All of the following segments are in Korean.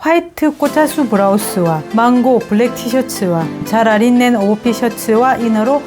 화이트 꽃자수 브라우스와 망고 블랙 티셔츠와 자라 린넨 오버핏 셔츠와 이너로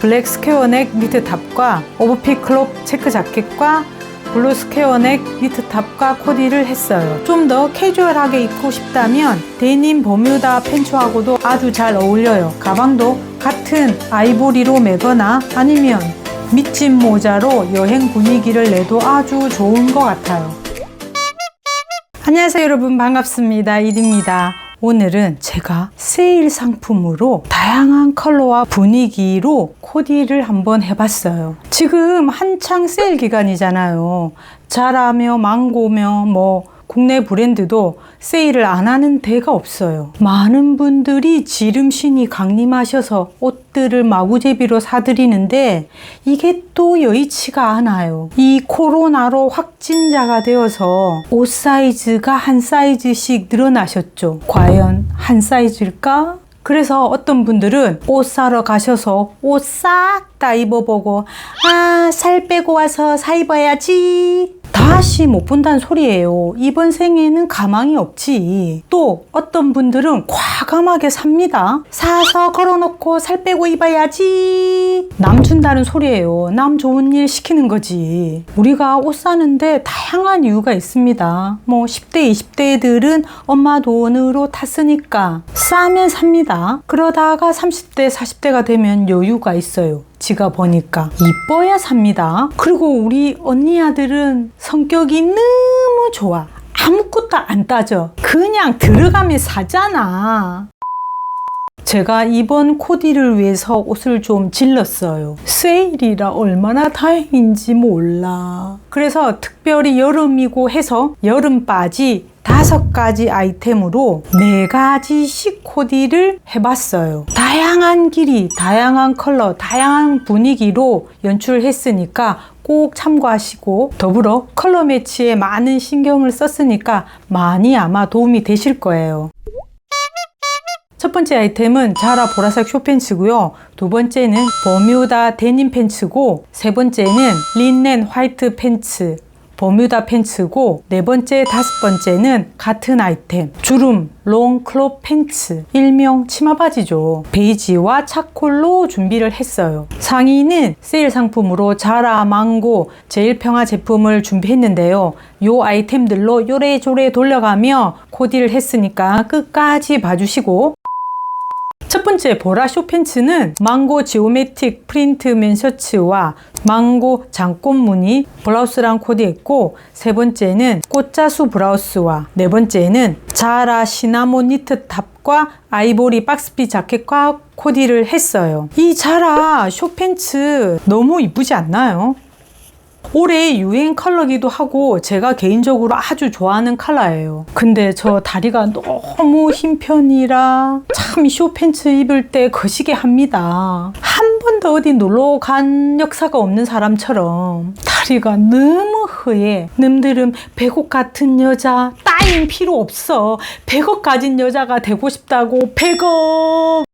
블랙 스퀘어넥 니트 탑과 오버핏 클롭 체크 자켓과 블루 스퀘어넥 니트 탑과 코디를 했어요. 좀 더 캐주얼하게 입고 싶다면 데님 버뮤다 팬츠하고도 아주 잘 어울려요. 가방도 같은 아이보리로 매거나 아니면 밑집 모자로 여행 분위기를 내도 아주 좋은 것 같아요. 안녕하세요 여러분. 반갑습니다. 이드입니다. 오늘은 제가 세일 상품으로 다양한 컬러와 분위기로 코디를 한번 해봤어요. 지금 한창 세일 기간이잖아요. 자라며 망고며 뭐 국내 브랜드도 세일을 안 하는 데가 없어요. 많은 분들이 지름신이 강림하셔서 옷들을 마구제비로 사드리는데 이게 또 여의치가 않아요. 이 코로나로 확진자가 되어서 옷 사이즈가 한 사이즈씩 늘어나셨죠. 과연 한 사이즈일까? 그래서 어떤 분들은 옷 사러 가셔서 옷 싹 다 입어보고 아 살 빼고 와서 사 입어야지 다시 못 본다는 소리예요. 이번 생에는 가망이 없지. 또 어떤 분들은 과감하게 삽니다. 사서 걸어놓고 살 빼고 입어야지. 남 준다는 소리예요. 남 좋은 일 시키는 거지. 우리가 옷 사는데 다양한 이유가 있습니다. 뭐 10대, 20대들은 엄마 돈으로 탔으니까 싸면 삽니다. 그러다가 30대, 40대가 되면 여유가 있어요. 지가 보니까 이뻐야 삽니다. 그리고 우리 언니 아들은 성격이 너무 좋아. 아무것도 안 따져. 그냥 들어가면 사잖아. 제가 이번 코디를 위해서 옷을 좀 질렀어요. 세일이라 얼마나 다행인지 몰라. 그래서 특별히 여름이고 해서 여름 바지 다섯 가지 아이템으로 네 가지씩 코디를 해봤어요. 다양한 길이, 다양한 컬러, 다양한 분위기로 연출했으니까 꼭 참고하시고 더불어 컬러 매치에 많은 신경을 썼으니까 많이 아마 도움이 되실 거예요. 첫 번째 아이템은 자라 보라색 쇼팬츠고요. 두 번째는 버뮤다 데님 팬츠고 세 번째는 린넨 화이트 팬츠 버뮤다 팬츠고 네 번째 다섯 번째는 같은 아이템. 주름 롱 클롭 팬츠. 일명 치마 바지죠. 베이지와 차콜로 준비를 했어요. 상의는 세일 상품으로 자라 망고 제일평화 제품을 준비했는데요. 요 아이템들로 요래조래 돌려가며 코디를 했으니까 끝까지 봐주시고 첫 번째 보라 쇼팬츠는 망고 지오메틱 프린트 면 셔츠와 망고 장꽃 무늬 블라우스랑 코디했고 세 번째는 꽃자수 브라우스와 네 번째는 자라 시나몬 니트 탑과 아이보리 박스핏 자켓과 코디를 했어요. 이 자라 쇼팬츠 너무 이쁘지 않나요? 올해 유행 컬러기도 하고 제가 개인적으로 아주 좋아하는 컬러예요. 근데 저 다리가 너무 흰 편이라 참 쇼팬츠 입을 때 거시게 합니다. 한 번도 어디 놀러 간 역사가 없는 사람처럼 다리가 너무 허해. 님들은 백옥 같은 여자 따윈 필요 없어. 백억 가진 여자가 되고 싶다고 백억.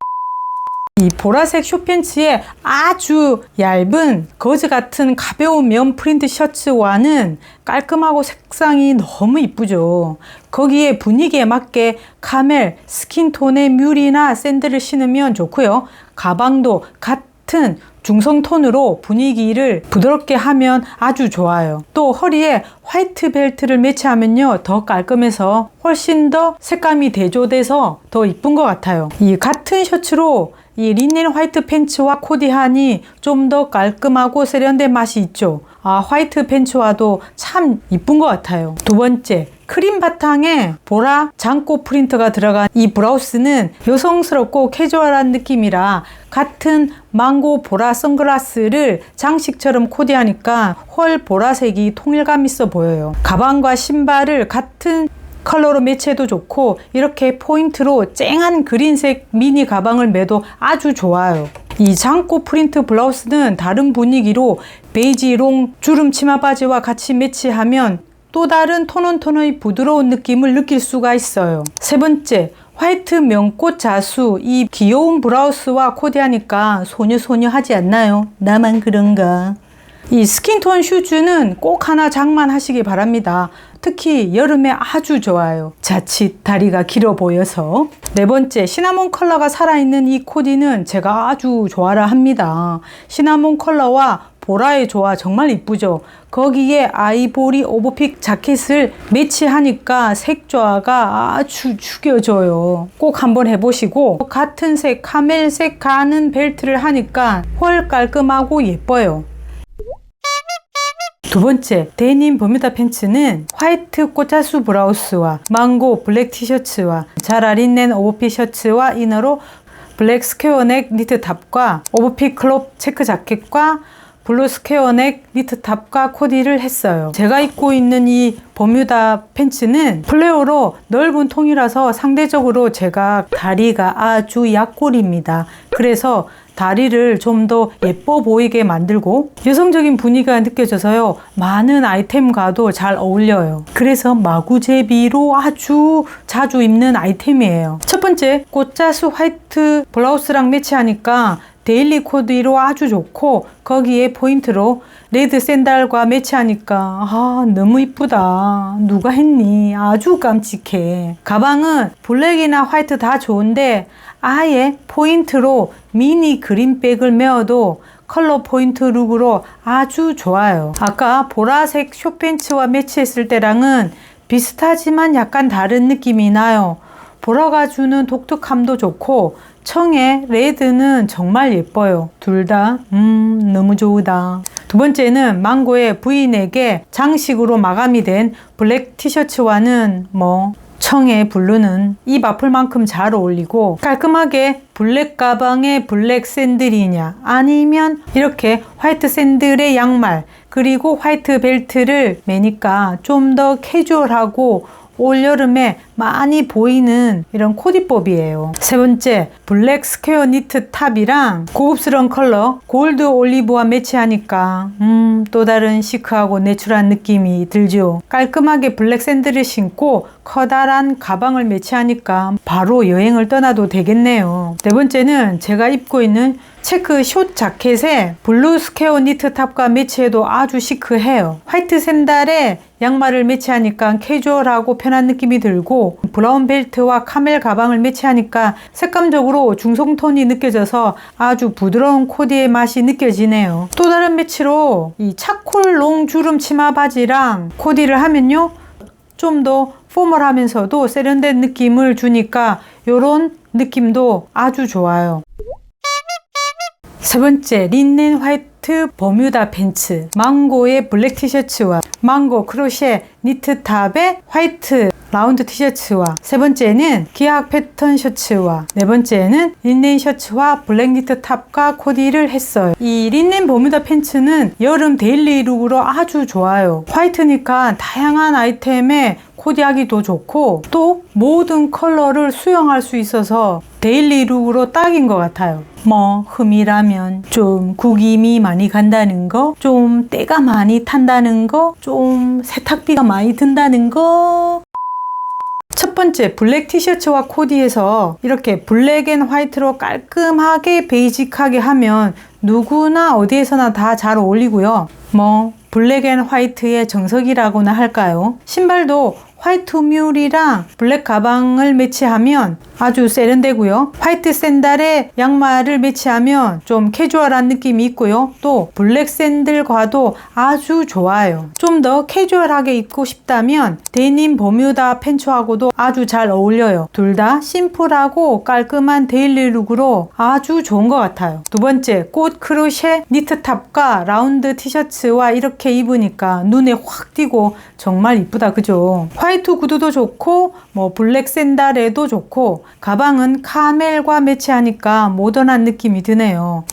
이 보라색 쇼팬츠에 아주 얇은 거즈 같은 가벼운 면 프린트 셔츠와는 깔끔하고 색상이 너무 이쁘죠. 거기에 분위기에 맞게 카멜, 스킨톤의 뮬이나 샌들을 신으면 좋고요. 가방도 같은 중성 톤으로 분위기를 부드럽게 하면 아주 좋아요. 또 허리에 화이트 벨트를 매치하면요. 더 깔끔해서 훨씬 더 색감이 대조돼서 더 이쁜 것 같아요. 이 같은 셔츠로 이 린넨 화이트 팬츠와 코디하니 좀더 깔끔하고 세련된 맛이 있죠. 아, 화이트 팬츠와도 참 이쁜 것 같아요. 두 번째, 크림 바탕에 보라 장꽃 프린트가 들어간 이 브라우스는 여성스럽고 캐주얼한 느낌이라 같은 망고 보라 선글라스를 장식처럼 코디하니까 헐 보라색이 통일감 있어 보여요. 가방과 신발을 같은 컬러로 매치해도 좋고 이렇게 포인트로 쨍한 그린색 미니 가방을 매도 아주 좋아요. 이 장꽃 프린트 블라우스는 다른 분위기로 베이지 롱 주름 치마 바지와 같이 매치하면 또 다른 톤온톤의 부드러운 느낌을 느낄 수가 있어요. 세 번째, 화이트 명꽃 자수 이 귀여운 브라우스와 코디하니까 소녀소녀 하지 않나요? 나만 그런가? 이 스킨톤 슈즈는 꼭 하나 장만하시기 바랍니다. 특히 여름에 아주 좋아요. 자칫 다리가 길어 보여서. 네 번째, 시나몬 컬러가 살아있는 이 코디는 제가 아주 좋아라 합니다. 시나몬 컬러와 보라의 조화 정말 이쁘죠? 거기에 아이보리 오버픽 자켓을 매치하니까 색 조화가 아주 죽여줘요. 꼭 한번 해보시고 같은 색 카멜색 가는 벨트를 하니까 훨 깔끔하고 예뻐요. 두 번째, 데님 버뮤다 팬츠는 화이트 꽃자수 브라우스와 망고 블랙 티셔츠와 잘 아린넨 오버핏 셔츠와 이너로 블랙 스퀘어 넥 니트 탑과 오버핏 클롭 체크 자켓과 블루 스퀘어 넥 니트 탑과 코디를 했어요. 제가 입고 있는 이 버뮤다 팬츠는 플레어로 넓은 통이라서 상대적으로 제가 다리가 아주 약골입니다. 그래서 다리를 좀 더 예뻐 보이게 만들고 여성적인 분위기가 느껴져서요. 많은 아이템과도 잘 어울려요. 그래서 마구제비로 아주 자주 입는 아이템이에요. 첫 번째, 꽃자수 화이트 블라우스랑 매치하니까 데일리 코디로 아주 좋고 거기에 포인트로 레드 샌달과 매치하니까 아 너무 이쁘다. 누가 했니? 아주 깜찍해. 가방은 블랙이나 화이트 다 좋은데 아예 포인트로 미니 그린백을 메어도 컬러 포인트 룩으로 아주 좋아요. 아까 보라색 숏팬츠와 매치했을 때랑은 비슷하지만 약간 다른 느낌이 나요 보라가 주는 독특함도 좋고 청의 레드는 정말 예뻐요. 둘 다, 음, 너무 좋다. 두 번째는 망고의 부인에게 장식으로 마감이 된 블랙 티셔츠와는 뭐, 청의 블루는 입 아플 만큼 잘 어울리고 깔끔하게 블랙 가방에 블랙 샌들이냐 아니면 이렇게 화이트 샌들의 양말 그리고 화이트 벨트를 매니까 좀 더 캐주얼하고 올여름에 많이 보이는 이런 코디법이에요. 세 번째, 블랙 스퀘어 니트 탑이랑 고급스러운 컬러 골드 올리브와 매치하니까 음, 또 다른 시크하고 내추럴한 느낌이 들죠. 깔끔하게 블랙 샌들을 신고 커다란 가방을 매치하니까 바로 여행을 떠나도 되겠네요. 네 번째는 제가 입고 있는 체크 숏 자켓에 블루 스퀘어 니트 탑과 매치해도 아주 시크해요. 화이트 샌달에 양말을 매치하니까 캐주얼하고 편한 느낌이 들고 브라운 벨트와 카멜 가방을 매치하니까 색감적으로 중성톤이 느껴져서 아주 부드러운 코디의 맛이 느껴지네요. 또 다른 매치로 이 차콜 롱 주름 치마 바지랑 코디를 하면요. 좀더 포멀하면서도 세련된 느낌을 주니까 이런 느낌도 아주 좋아요. 세 번째, 린넨 화이트 버뮤다 팬츠, 망고의 블랙 티셔츠와 망고 크로셰 니트 탑의 화이트 라운드 티셔츠와 세 번째는 기악 패턴 셔츠와 네 번째는 린넨 셔츠와 블랙 니트 탑과 코디를 했어요. 이 린넨 버뮤다 팬츠는 여름 데일리 룩으로 아주 좋아요. 화이트니까 다양한 아이템에 코디하기도 좋고 또 모든 컬러를 수영할 수 있어서 데일리 룩으로 딱인 것 같아요. 뭐 흠이라면 좀 구김이 많이 간다는 거, 좀 때가 많이 탄다는 거, 좀 세탁비가 많이 든다는 거. 첫 번째 블랙 티셔츠와 코디에서 이렇게 블랙 앤 화이트로 깔끔하게 베이직하게 하면 누구나 어디에서나 다 잘 어울리고요. 뭐 블랙 앤 화이트의 정석이라고나 할까요? 신발도 화이트 뮬이랑 블랙 가방을 매치하면 아주 세련되고요. 화이트 샌들에 양말을 매치하면 좀 캐주얼한 느낌이 있고요. 또 블랙 샌들과도 아주 좋아요. 좀 더 캐주얼하게 입고 싶다면 데님 버뮤다 팬츠하고도 아주 잘 어울려요. 둘 다 심플하고 깔끔한 데일리 룩으로 아주 좋은 것 같아요. 두 번째, 꽃 크로셰 니트 탑과 라운드 티셔츠와 이렇게 입으니까 눈에 확 띄고 정말 이쁘다 그죠? 화이트 구두도 좋고 뭐 블랙 샌달에도 좋고 가방은 카멜과 매치하니까 모던한 느낌이 드네요.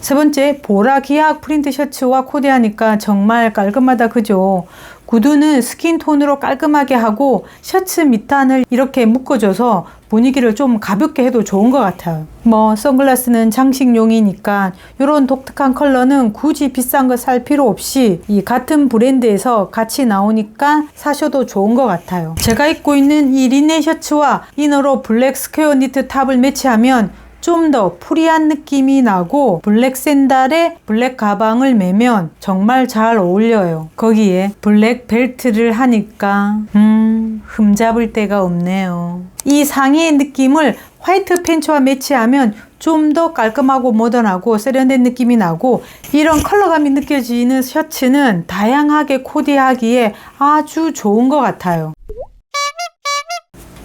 세 번째, 보라 기악 프린트 셔츠와 코디하니까 정말 깔끔하다 그죠? 구두는 스킨톤으로 깔끔하게 하고 셔츠 밑단을 이렇게 묶어줘서 분위기를 좀 가볍게 해도 좋은 것 같아요. 뭐 선글라스는 장식용이니까 이런 독특한 컬러는 굳이 비싼 거 살 필요 없이 이 같은 브랜드에서 같이 나오니까 사셔도 좋은 것 같아요. 제가 입고 있는 이 린넨 셔츠와 이너로 블랙 스퀘어 니트 탑을 매치하면 좀 더 프리한 느낌이 나고 블랙 샌달에 블랙 가방을 매면 정말 잘 어울려요. 거기에 블랙 벨트를 하니까 음 흠잡을 데가 없네요. 이 상의의 느낌을 화이트 팬츠와 매치하면 좀 더 깔끔하고 모던하고 세련된 느낌이 나고 이런 컬러감이 느껴지는 셔츠는 다양하게 코디하기에 아주 좋은 것 같아요.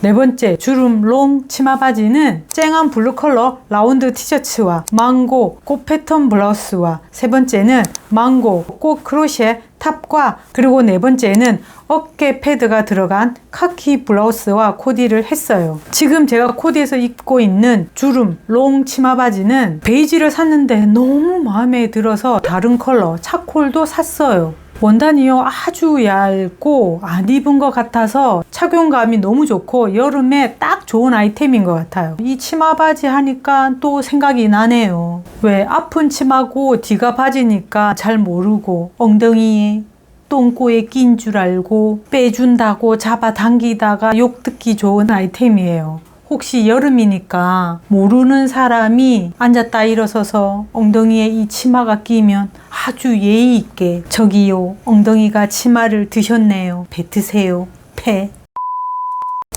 네 번째 주름 롱 치마 바지는 쨍한 블루 컬러 라운드 티셔츠와 망고 꽃 패턴 블라우스와 세 번째는 망고 꽃 크로셰 탑과 그리고 네 번째는 어깨 패드가 들어간 카키 블라우스와 코디를 했어요. 지금 제가 코디해서 입고 있는 주름 롱 치마 바지는 베이지를 샀는데 너무 마음에 들어서 다른 컬러 차콜도 샀어요. 원단이요 아주 얇고 안 입은 것 같아서 착용감이 너무 좋고 여름에 딱 좋은 아이템인 것 같아요. 이 치마 바지 하니까 또 생각이 나네요. 왜 아픈 치마고 뒤가 바지니까 잘 모르고 엉덩이에 똥꼬에 낀 줄 알고 빼준다고 잡아당기다가 욕 듣기 좋은 아이템이에요. 혹시 여름이니까 모르는 사람이 앉았다 일어서서 엉덩이에 이 치마가 끼면 아주 예의 있게 저기요 엉덩이가 치마를 드셨네요 뱉으세요 패.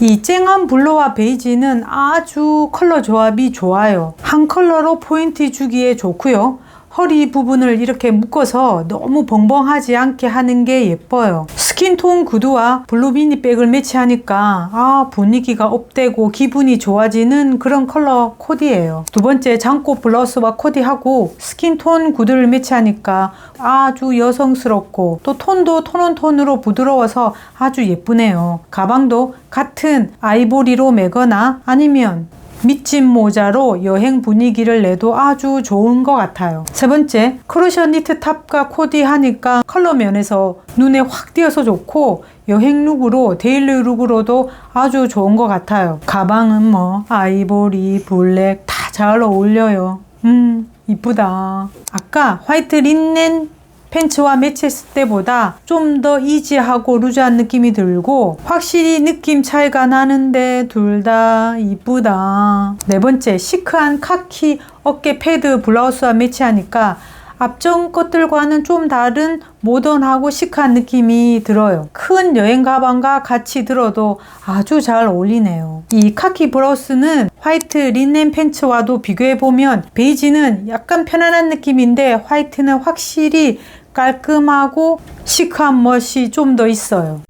이 쨍한 블루와 베이지는 아주 컬러 조합이 좋아요. 한 컬러로 포인트 주기에 좋고요. 허리 부분을 이렇게 묶어서 너무 벙벙하지 않게 하는 게 예뻐요. 스킨톤 구두와 블루 미니백을 매치하니까 아 분위기가 업되고 기분이 좋아지는 그런 컬러 코디예요. 두 번째 장꽃 블라우스와 코디하고 스킨톤 구두를 매치하니까 아주 여성스럽고 또 톤도 톤온 톤으로 부드러워서 아주 예쁘네요. 가방도 같은 아이보리로 매거나 아니면 밑집 모자로 여행 분위기를 내도 아주 좋은 것 같아요. 세 번째, 크루셔 니트 탑과 코디 하니까 컬러 면에서 눈에 확 띄어서 좋고 여행 룩으로 데일리 룩으로도 아주 좋은 것 같아요. 가방은 뭐 아이보리, 블랙 다 잘 어울려요. 음, 이쁘다. 아까 화이트 린넨 팬츠와 매치했을 때보다 좀 더 이지하고 루즈한 느낌이 들고 확실히 느낌 차이가 나는데 둘 다 이쁘다. 네 번째 시크한 카키 어깨 패드 블라우스와 매치하니까 앞전 것들과는 좀 다른 모던하고 시크한 느낌이 들어요. 큰 여행 가방과 같이 들어도 아주 잘 어울리네요. 이 카키 블라우스는 화이트 린넨 팬츠와도 비교해보면 베이지는 약간 편안한 느낌인데 화이트는 확실히 깔끔하고 시크한 멋이 좀 더 있어요.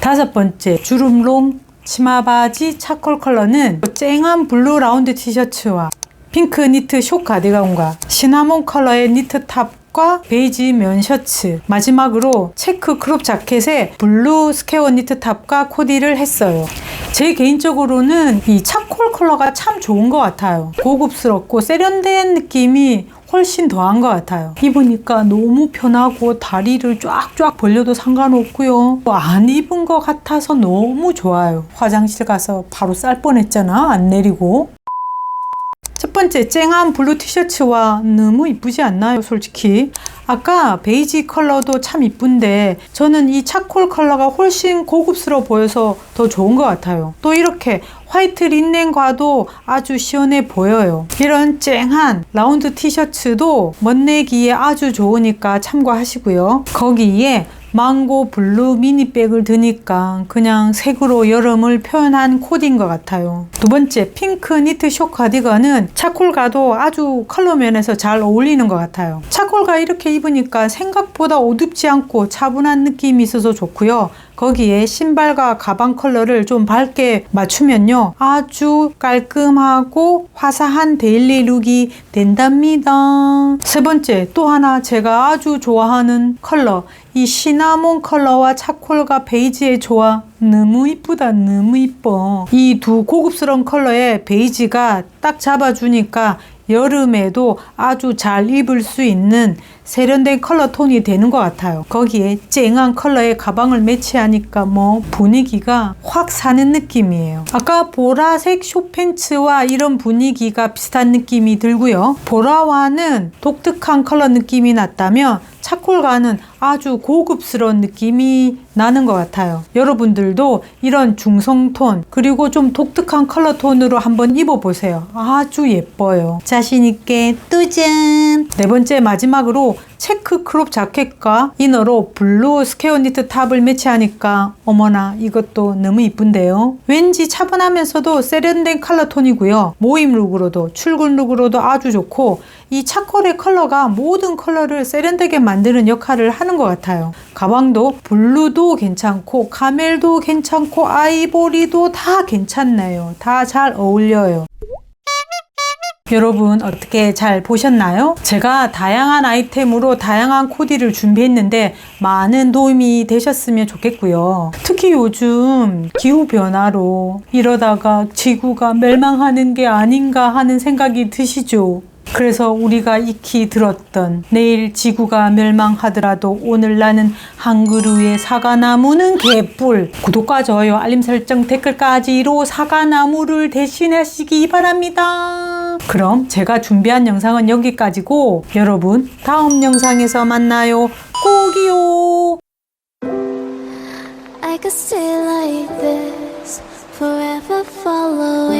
다섯 번째 주름롱 치마 바지 차콜 컬러는 쨍한 블루 라운드 티셔츠와 핑크 니트 숏 가디건과 시나몬 컬러의 니트 탑 과 베이지 면 셔츠 마지막으로 체크 크롭 자켓에 블루 스퀘어 니트 탑과 코디를 했어요. 제 개인적으로는 이 차콜 컬러가 참 좋은 것 같아요. 고급스럽고 세련된 느낌이 훨씬 더한 것 같아요. 입으니까 너무 편하고 다리를 쫙쫙 벌려도 상관없고요. 뭐안 입은 것 같아서 너무 좋아요. 화장실 가서 바로 쌀 뻔했잖아. 안 내리고. 첫 번째 쨍한 블루 티셔츠와 너무 이쁘지 않나요 솔직히? 아까 베이지 컬러도 참 이쁜데 저는 이 차콜 컬러가 훨씬 고급스러워 보여서 더 좋은 것 같아요. 또 이렇게 화이트 린넨과도 아주 시원해 보여요. 이런 쨍한 라운드 티셔츠도 멋내기에 아주 좋으니까 참고하시고요. 거기에 망고 블루 미니백을 드니까 그냥 색으로 여름을 표현한 코디인 것 같아요. 두 번째 핑크 니트 숏 카디건은 차콜과도 아주 컬러 면에서 잘 어울리는 것 같아요. 차콜과 이렇게 입으니까 생각보다 어둡지 않고 차분한 느낌이 있어서 좋고요. 거기에 신발과 가방 컬러를 좀 밝게 맞추면요. 아주 깔끔하고 화사한 데일리 룩이 된답니다. 세 번째, 또 하나 제가 아주 좋아하는 컬러. 이 시나몬 컬러와 차콜과 베이지의 조화 너무 이쁘다 너무 이뻐 이 두 고급스러운 컬러의 베이지가 딱 잡아주니까 여름에도 아주 잘 입을 수 있는 세련된 컬러 톤이 되는 것 같아요. 거기에 쨍한 컬러의 가방을 매치하니까 뭐 분위기가 확 사는 느낌이에요. 아까 보라색 숏팬츠와 이런 분위기가 비슷한 느낌이 들고요. 보라와는 독특한 컬러 느낌이 났다면 차콜과는 아주 고급스러운 느낌이 나는 것 같아요. 여러분들도 이런 중성톤 그리고 좀 독특한 컬러 톤으로 한번 입어보세요. 아주 예뻐요. 자신있게 뚜잔! 네 번째 마지막으로 체크 크롭 자켓과 이너로 블루 스퀘어 니트 탑을 매치하니까 어머나 이것도 너무 이쁜데요. 왠지 차분하면서도 세련된 컬러 톤이고요. 모임 룩으로도 출근 룩으로도 아주 좋고 이 차콜의 컬러가 모든 컬러를 세련되게 만드는 역할을 하는 것 같아요. 가방도 블루도 괜찮고 카멜도 괜찮고 아이보리도 다 괜찮네요. 다 잘 어울려요. 여러분 어떻게 잘 보셨나요? 제가 다양한 아이템으로 다양한 코디를 준비했는데 많은 도움이 되셨으면 좋겠고요. 특히 요즘 기후 변화로 이러다가 지구가 멸망하는 게 아닌가 하는 생각이 드시죠? 그래서 우리가 익히 들었던 내일 지구가 멸망하더라도 오늘 나는 한 그루의 사과나무는 개뿔 구독과 좋아요 알림 설정 댓글까지로 사과나무를 대신하시기 바랍니다 그럼 제가 준비한 영상은 여기까지고 여러분 다음 영상에서 만나요 꼭이요 I could stay like this, forever follow